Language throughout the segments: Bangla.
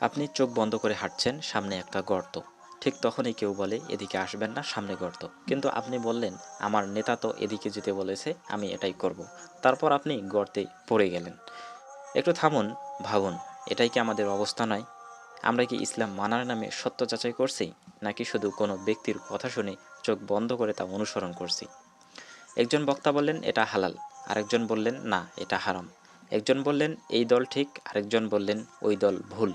আপনি চোখ বন্ধ করে হাঁটছেন, সামনে একটা গর্ত। ঠিক তখনই কেউ বলে, এদিকে আসবেন না, সামনে গর্ত। কিন্তু আপনি বললেন, আমার নেতা তো এদিকে যেতে বলেছে, আমি এটাই করব। তারপর আপনি গর্তে পড়ে গেলেন। একটু থামুন, ভাবুন, এটাই কি আমাদের অবস্থা নয়? আমরা কি ইসলাম মানার নামে সত্য যাচাই করছি, নাকি শুধু কোনো ব্যক্তির কথা শুনে চোখ বন্ধ করে তা অনুসরণ করছি? একজন বক্তা বললেন, এটা হালাল। আরেকজন বললেন, না, এটা হারাম। একজন বললেন, এই দল ঠিক। আরেকজন বললেন, ওই দল ভুল।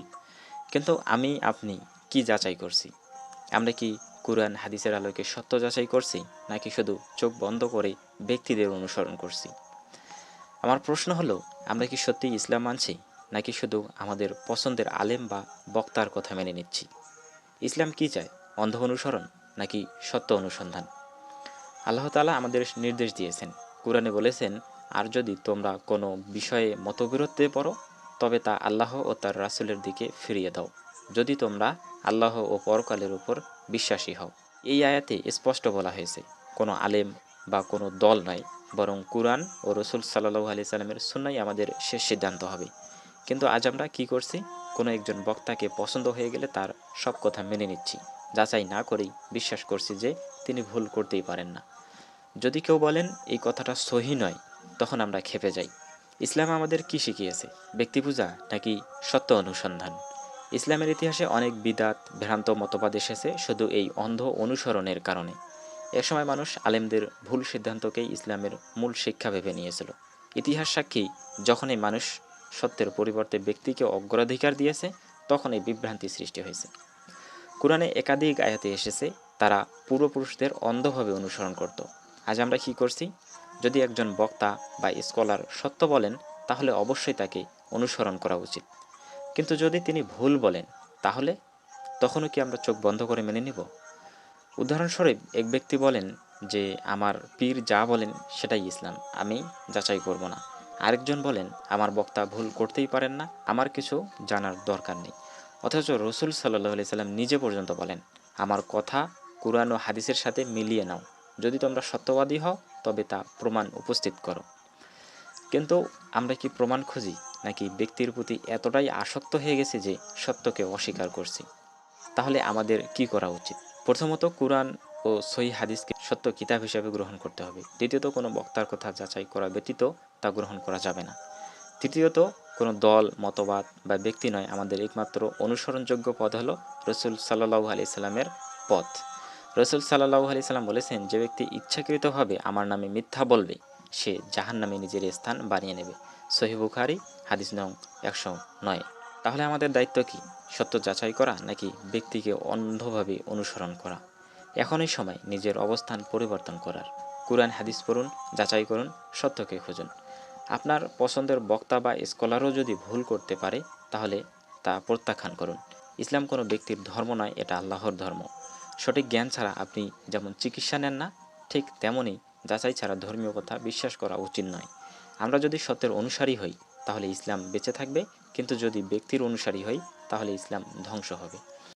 কিন্তু আমি, আপনি কি যাচাই করছি? আমরা কি কুরআন, হাদিসের আলোকে সত্য যাচাই করছি, নাকি শুধু চোখ বন্ধ করে ব্যক্তিদের অনুসরণ করছি? আমার প্রশ্ন হলো, আমরা কি সত্যি ইসলাম মানছি, নাকি শুধু আমাদের পছন্দের আলেম বা বক্তার কথা মেনে নিচ্ছি? ইসলাম কি চায়, অন্ধ অনুসরণ, নাকি সত্য অনুসন্ধান? আল্লাহ তালা আমাদের নির্দেশ দিয়েছেন। কোরআনে বলেছেন, আর যদি তোমরা কোনো বিষয়ে মতবিরোধে পড়ো তবে তা আল্লাহ ও তার রাসুলের দিকে ফিরিয়ে দাও। যদি তোমরা আল্লাহ ও পরকালের উপর বিশ্বাসী হও। এই আয়াতে স্পষ্ট বলা হয়েছে, কোনো আলেম বা কোনো দল নয় বরং কুরআন ও রসুল সাল্লাহু আলি সাল্লামের সুন্নাই আমাদের শেষ সিদ্ধান্ত হবে। কিন্তু আজ আমরা কি করছি? কোনো একজন বক্তাকে পছন্দ হয়ে গেলে তার সব কথা মেনে নিচ্ছি। যাচাই না করেই বিশ্বাস করছি যে তিনি ভুল করতেই পারেন না। যদি কেউ বলেন, এই কথাটা সহি নয়, তখন আমরা খেপে যাই। ইসলাম আমাদের কি শিখিয়েছে? ব্যক্তি পূজা নাকি সত্য অনুসন্ধান? ইসলামের ইতিহাসে অনেক বিদাত, ভ্রান্ত মতবাদ এসেছে শুধু এই অন্ধ অনুসরণের কারণে। একসময় মানুষ আলেমদের ভুল সিদ্ধান্তকেই ইসলামের মূল শিক্ষা ভেবে নিয়েছিল। ইতিহাস সাক্ষী, যখনই মানুষ সত্যের পরিবর্তে ব্যক্তিকে অগ্রাধিকার দিয়েছে তখন এই বিভ্রান্তি সৃষ্টি হয়েছে। কোরআনে একাধিক আয়াতে এসেছে, তারা পূর্বপুরুষদের অন্ধভাবে অনুসরণ করত। আজ আমরা কি করছি? যদি একজন বক্তা বা স্কলার সত্য বলেন, তাহলে অবশ্যই তাকে অনুসরণ করা উচিত। কিন্তু যদি তিনি ভুল বলেন, তাহলে তখনও কি আমরা চোখ বন্ধ করে মেনে নিব? উদাহরণস্বরূপ, এক ব্যক্তি বলেন যে, আমার পীর যা বলেন সেটাই ইসলাম, আমি যাচাই করব না। আরেকজন বলেন, আমার বক্তা ভুল করতেই পারেন না, আমার কিছু জানার দরকার নেই। অথচ রসুল সাল্লাহ সাল্লাম নিজে পর্যন্ত বলেন, আমার কথা কোরআন ও হাদিসের সাথে মিলিয়ে নাও। যদি তোমরা সত্যবাদী হও তবে তা প্রমাণ উপস্থিত করো। কিন্তু আমরা কি প্রমাণ খুঁজি, নাকি ব্যক্তির প্রতি এতটাই আসক্ত হয়ে গেছে যে সত্যকে অস্বীকার করছি? তাহলে আমাদের কি করা উচিত? প্রথমত কোরআন ও সহি হাদিসকে সত্য কিতাব হিসাবে গ্রহণ করতে হবে। দ্বিতীয়ত, কোনো বক্তার কথা যাচাই করা ব্যতীত তা গ্রহণ করা যাবে না। তৃতীয়ত, কোনো দল, মতবাদ বা ব্যক্তি নয়, আমাদের একমাত্র অনুসরণযোগ্য পদ হলো রসুল সাল্লাহু আলি সাল্লামের পথ। রসুল সাল্লাহু আলি সাল্লাম বলেছেন, যে ব্যক্তি ইচ্ছাকৃতভাবে আমার নামে মিথ্যা বলবে, সে জাহান নামে নিজের স্থান বানিয়ে নেবে। সহি বুখারি, হাদিস নং একশো নয়। তাহলে আমাদের দায়িত্ব কি? সত্য যাচাই করা নাকি ব্যক্তিকে অন্ধভাবে অনুসরণ করা? এখনই সময় নিজের অবস্থান পরিবর্তন করার। কুরআন, হাদিস পড়ুন, যাচাই করুন, সত্যকে খুঁজুন। আপনার পছন্দের বক্তা বা স্কলারও যদি ভুল করতে পারে, তাহলে তা প্রত্যাখ্যান করুন। ইসলাম কোনো ব্যক্তির ধর্ম নয়, এটা আল্লাহর ধর্ম। সঠিক জ্ঞান ছাড়া আপনি যেমন চিকিৎসা নেন না, ঠিক তেমনই যাচাই ছাড়া ধর্মীয় কথা বিশ্বাস করা উচিত নয়। আমরা যদি সত্যের অনুসারী হই, তাহলে ইসলাম বেঁচে থাকবে, কিন্তু যদি ব্যক্তির অনুসারী হই, তাহলে ইসলাম ধ্বংস হবে।